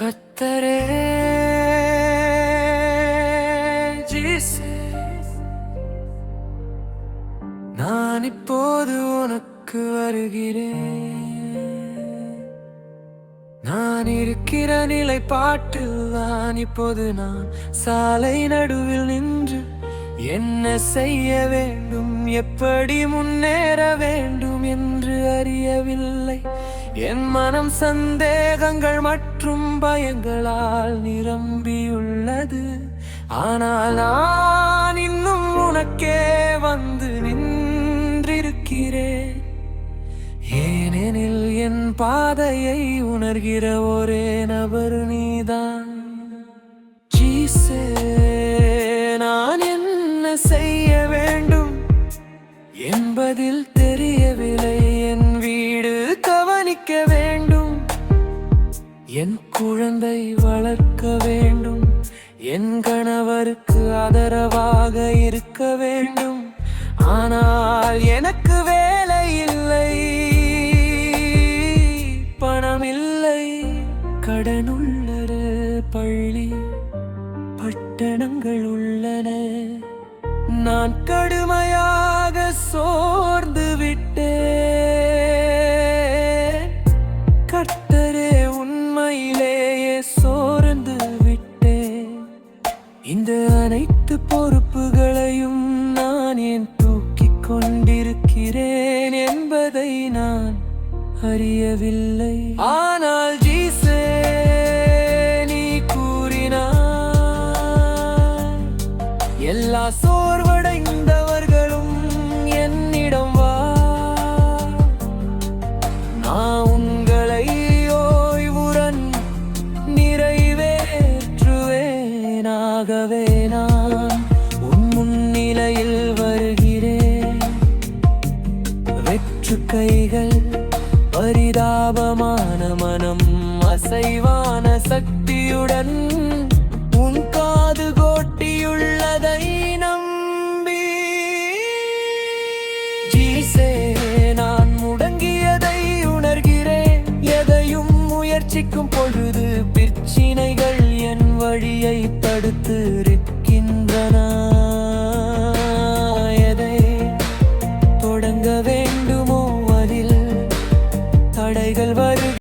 கத்தரே நான் இப்போது உனக்கு வருகிறேன். நான் இருக்கிற நிலைப்பாட்டில் தான் இப்போது நான் சாலை நடுவில் நின்று என்ன செய்ய வேண்டும் எப்படி முன்னேற வேண்டும் என்று அறியவில்லை. என் மனம் சந்தேகங்கள் மற்றும் பயங்களால் நிரம்பியுள்ளது. ஆனால் நான் இன்னும் உனக்கே வந்து நின்றிருக்கிறேன். ஏனெனில் என் பாதையை உணர்கிற ஒரே நபர் நீதான். என்பதில் தெரியவில்லை. என் வீடு கவனிக்க வேண்டும். என் குழந்தை வளர்க்க வேண்டும். என் கணவருக்கு ஆதரவாக இருக்க வேண்டும். ஆனால் எனக்கு வேலை இல்லை. பணம் இல்லை கடனுள்ளது பள்ளி. பட்டணங்கள் உள்ளன. நான் கடுமையாக சோர்ந்து விட்டேன். கர்த்தரே உண்மையிலேயே சோர்ந்து விட்டேன். இந்த அனைத்து பொறுப்புகளையும் நான் ஏன் தூக்கிக் கொண்டிருக்கிறேன் என்பதை நான் அறியவில்லை. ஆனால் ஜீசே நீ கூறினா எல்லா சோ கைகள் பரிதாபமான மனம் அசைவான சக்தியுடன் உன் காது கோட்டியுள்ளதை நம்பி. ஜீசே நான் முடங்கியதை உணர்கிறேன். எதையும் முயற்சிக்கும் பொழுது பிரச்சினைகள் என் வழியை தடுத்து